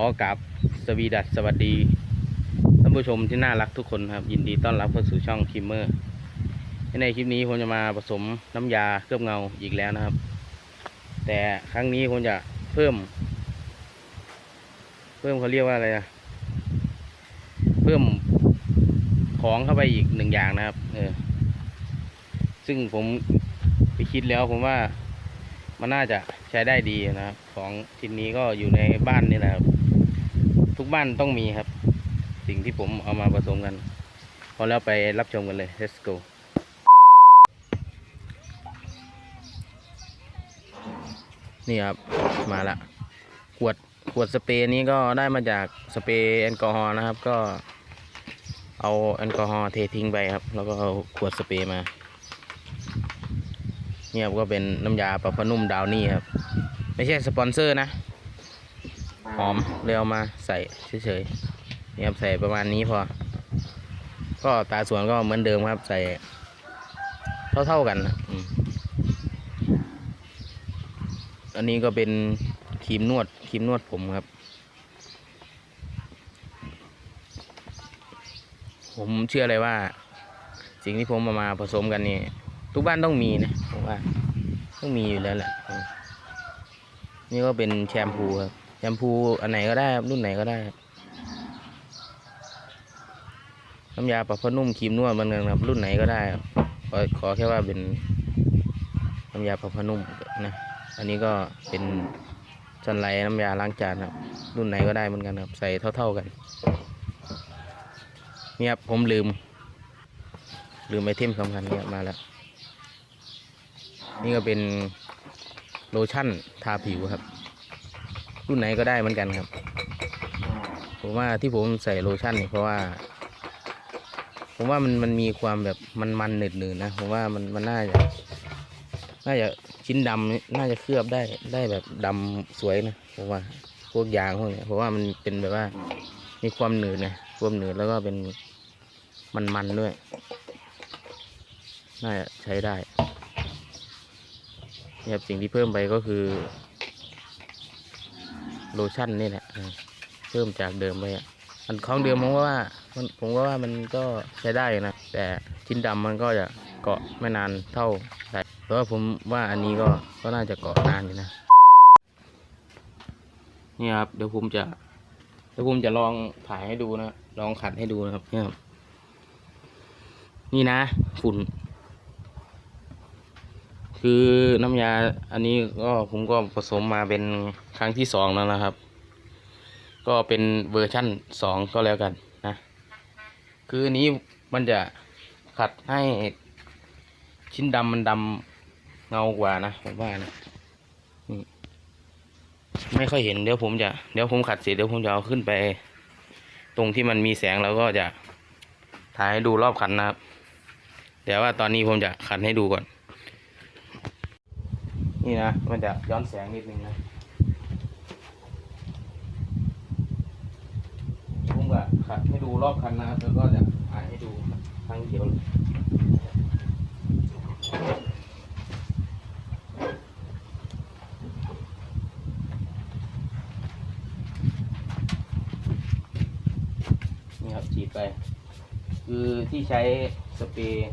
อกราบสวีดัสสวัสดีท่านผู้ชมที่น่ารักทุกคนครับ ยินดีต้อนรับเข้าสู่ช่องคิมเมอร์ ในคลิปนี้ผมจะมาผสมน้ำยาเคลือบเงาอีกแล้วนะครับ แต่ครั้งนี้ผมจะเพิ่ม เพิ่มเขาเรียกว่าอะไรนะเพิ่มของเข้าไปอีกหนึ่งอย่างนะครับ เออ ซึ่งผมไปคิดแล้วผมว่ามันน่าจะใช้ได้ดีนะครับ ของชิ้นนี้ก็อยู่ในบ้านนี่แหละครับ กบ้านต้องมีครับ สิ่งที่ผมเอามาผสมกัน พอแล้วไปรับชมกันเลย let's go นี่ครับมาละขวดขวดสเปรย์นี้ก็ได้มาจากสเปรย์แอลกอฮอล์นะครับ ก็เอาแอลกอฮอล์เททิ้งไปครับ แล้วก็เอาขวดสเปรย์มาเนี่ยครับก็เป็นน้ำยาปรับผ้านุ่มดาวนี่ครับ ไม่ใช่สปอนเซอร์นะ หอมเลยเอามาใส่ เฉยๆนี่ครับใส่ประมาณนี้พอ ก็ตาสวนก็เหมือนเดิมครับ ใส่เท่าๆกันอันนี้ก็เป็นครีมนวดครีมนวดผมครับ ผมเชื่อเลยว่า สิ่งที่ผมเอามาผสมกันนี่ทุกบ้านต้องมีนะผมว่าต้องมีอยู่แล้วแหละนี่ก็เป็นแชมพูครับแชมพูอันไหนก็ได้ครับรุ่นไหนก็ได้ครับ น้ำยาปรับผ้านุ่มครีมนวดมันกันครับรุ่นไหนก็ได้ขอขอแค่ว่าเป็นน้ำยาปรับผ้านุ่มนะอันนี้ก็เป็นสันไลน้ำยาล้างจานครับ รุ่นไหนก็ได้เหมือนกันครับ ใส่เท่า ๆกันเนี่ยครับผมลืม ลืมไอเทมสำคัญเนี่ยมาแล้ว นี่ก็เป็นโลชั่นทาผิวครับ รุ่นไหนก็ได้เหมือนกันครับ ผมว่าที่ผมใส่โลชั่นเนี่ยเพราะว่า ผมว่ามันมันมีความแบบมันมันหนืดหนืดๆนะผมว่ามันมันน่าจะน่าจะชิ้นดำนี่น่าจะเคลือบได้ได้แบบดำสวยนะผมว่าพวกยางพวกเนี้ยเพราะว่ามันเป็นแบบว่า มีความหนืดนะความหนืดแล้วก็เป็นมันมันด้วย น่าจะใช้ได้เนี่ยครับสิ่งที่เพิ่มไปก็คือ โลชั่นนี่แหละเพิ่มจากเดิมไปอะอันของเดิมมก็ว่า มันผมก็ว่ามันก็ใช้ได้นะ แต่ชิ้นดำมันก็จะเกาะไม่นานเท่าใส่แต่ว่าผมว่าอันนี้ก็ก็น่าจะเกาะนานอยู่นะ นี่ครับ เดี๋ยวผมจะ เดี๋ยวผมจะลองถ่ายให้ดูนะ ลองขัดให้ดูนะครับนี่ครับ นี่นะ ฝุ่น คือน้ำยาอันนี้ก็ผมก็ผสมมาเป็นครั้งที่สองแล้วนะครับ ก็เป็นเวอร์ชั่นสองก็แล้วกัน คืออันนี้มันจะขัดให้ชิ้นดำมันดำเงากว่านะผมว่านะนี่ไม่ค่อยเห็นเดี๋ยวผมจะเดี๋ยวผมขัดเสร็จเดี๋ยวผมจะเอาขึ้นไป ตรงที่มันมีแสงแล้วก็จะถ่ายให้ดูรอบขันนะครับเดี๋ยวว่าตอนนี้ผมจะขัดให้ดูก่อน นี่นะมันจะย้อนแสงนิดนึงนะ ผม ก็ขัดให้ดูรอบคันนะครับแล้วก็จะถ่ายให้ดูครั้งเดียวเนี่ครับฉีดไป คือที่ใช้สเปรย์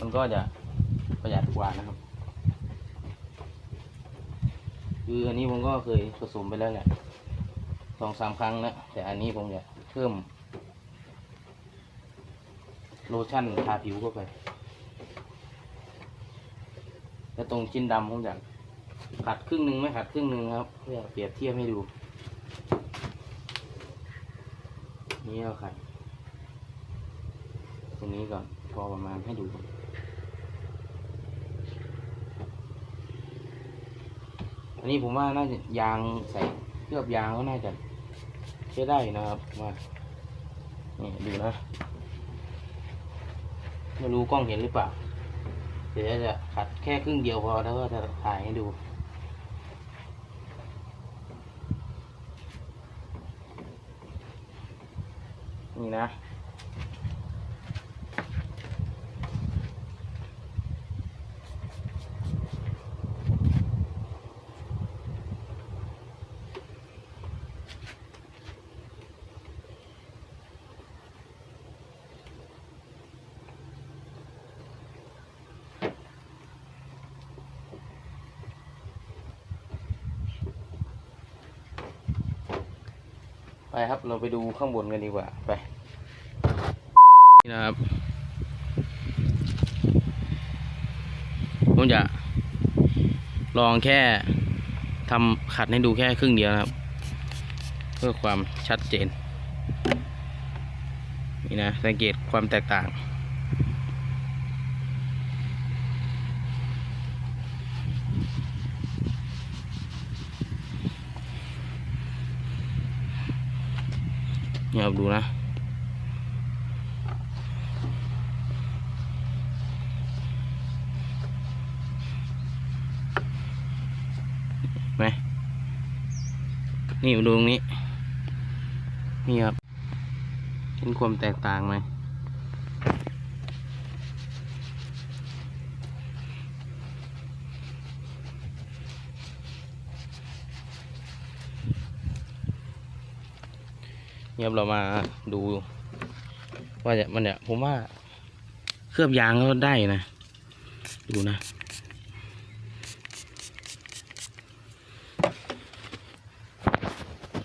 มันก็จะประหยัดกว่านะครับ คืออันนี้ผมก็เคยผสมไปแล้วแหละ สองสามครั้งแล้วแต่อันนี้ผมจะเพิ่ม โลชั่นทาผิวเข้าไป แล้วตรงชิ้นดำผมจะขัดครึ่งหนึ่งไม่ขัดครึ่งหนึ่งครับ เพื่อเปรียบเทียบให้ดูนี่เอาขัดตรงนี้ก่อนพอประมาณให้ดูก่อนอันนี้ผมว่าน่าจะยางใส่ เคลือบยางก็น่าจะใช้ได้นะครับมานี่ดูนะไม่รู้กล้องเห็นหรือเปล่า เดี๋ยวจะขัดแค่ครึ่งเดียวพอแล้วก็จะถ่ายให้ดูนี่นะ ไปครับเราไปดูข้างบนกันดีกว่าไปนี่นะครับผมจะลองแค่ทำขัดให้ดูแค่ครึ่งเดียวนะครับ เพื่อความชัดเจนนี่นะสังเกตความแตกต่าง นี่ครับดูนะ ไหม นี่มาดูตรงนี้ นี่ครับ เห็นความแตกต่างไหม เนี่ยบเรามาดูว่าจะมันเนี่ยผมว่าเคลือบยางก็ได้นะ ดูนะ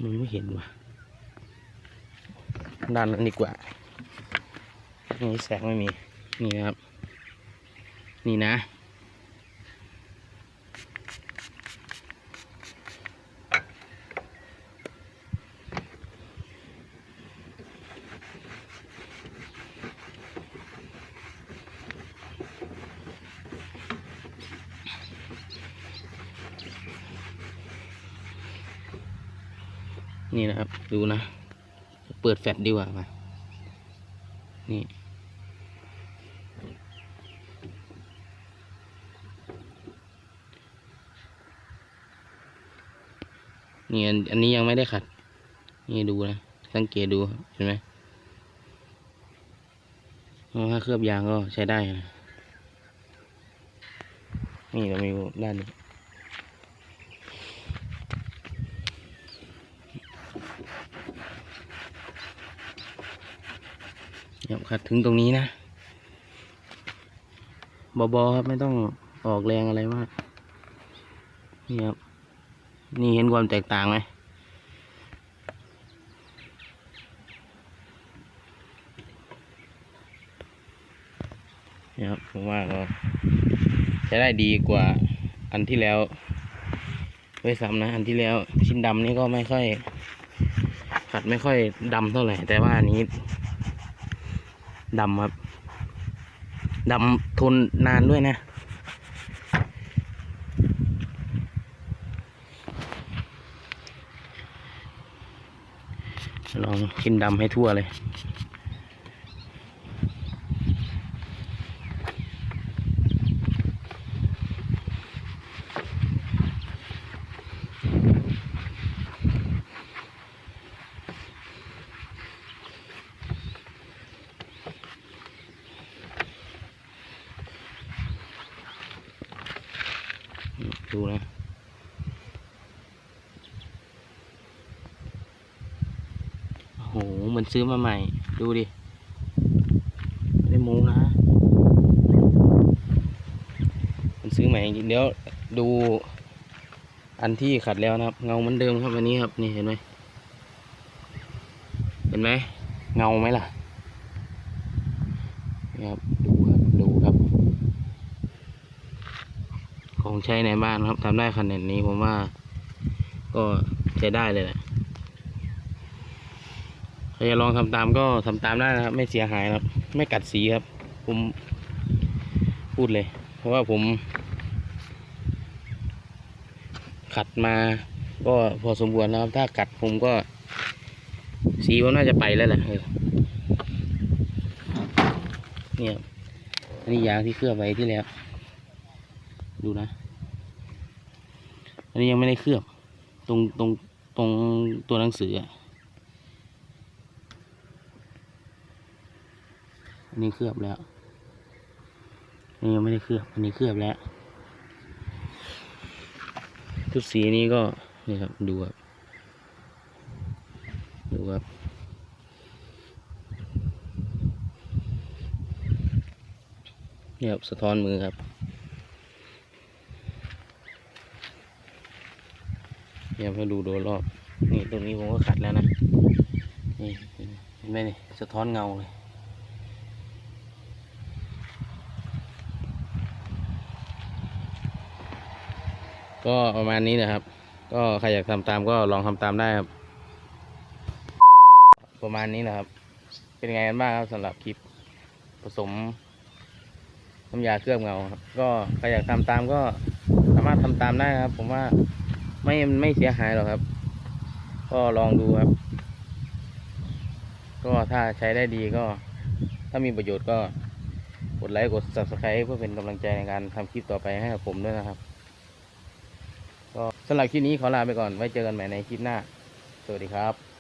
มันไม่เห็นว่ะด้านนั้นดีกว่า นี่แสงไม่มี นี่นะครับ นี่นะ นี่นะครับ ดูนะ เปิดแฟลชดีกว่ามานี่นี่อันนี้ยังไม่ได้ขัด นี่ดูนะ สังเกตดูเห็นไหมเพราะว่าเคลือบยางก็ใช้ได้นะนี่เรามีด้านนี้ เดี๋ยวขัดถึงตรงนี้นะบอๆครับไม่ต้องออกแรงอะไรมากนี่ครับนี่เห็นความแตกต่างไหมนี่ครับผมว่าก็ใช้ได้ดีกว่าอันที่แล้วไว้ซ้ำนะ อันที่แล้วชิ้นดำนี่ก็ไม่ค่อยขัดไม่ค่อยดำเท่าไหร่แต่ว่าอันนี้ ดำครับดำทนนานด้วยนะลองกินดำให้ทั่วเลย ดูนะ โอ้โหมือนซื้อมาใหม่ ดูดิ ไม่ได้โมูนะ มันซื้อใหม่จริงเดี๋ยวดูอันที่ขัดแล้วนะครับ เงาเหมือนเดิมครับอันนี้ครับนี่เห็นไหมเห็นไหมเงาไหมล่ะนี่ครับดูครับ ดูครับ ของใช้ในบ้านครับทำได้ขนาดนี้ผมว่า ก็ใช้ได้เลยแหละใครจะลองทำตามก็ทำตามได้นะครับ ไม่เสียหายครับ ไม่กัดสีครับ ผมพูดเลย เพราะว่าผม ขัดมาก็พอสมควรนะครับ ถ้ากัดผมก็ สีมันน่าจะไปแล้วแหละเออเนี่ยอันนี้ยางที่เคลือบไว้ที่แล้ว ดูนะ อันนี้ยังไม่ได้เคลือบ ตรงตรงตรงตัวหนังสืออะอันนี้เคลือบแล้ว อันนี้ยังไม่ได้เคลือบ อันนี้เคลือบแล้วทุกสีนี้ก็นี่ครับดูครับดูครับเนี่ยครับสะท้อนมือครับ เนี่ยมาดูโดยรอบ นี่ตรงนี้ผมก็ขัดแล้วนะ นี่เห็นไหมนี่สะท้อนเงาเลยก็ประมาณนี้นะครับ ก็ใครอยากทำตามก็ลองทำตามได้ครับ ประมาณนี้นะครับ เป็นไงกันบ้างครับสำหรับคลิปผสมน้ำยาเคลือบเงาครับ ก็ใครอยากทำตามก็สามารถทำตามได้นะครับ ผมว่า ไม่ไม่เสียหายหรอกครับ ก็ลองดูครับ ก็ถ้าใช้ได้ดีก็ ถ้ามีประโยชน์ก็กดไลค์กด subscribe เพื่อเป็นกำลังใจในการทำคลิปต่อไปให้กับผมด้วยนะครับ ก็สำหรับคลิปนี้ขอลาไปก่อนไว้เจอกันใหม่ในคลิปหน้า สวัสดีครับ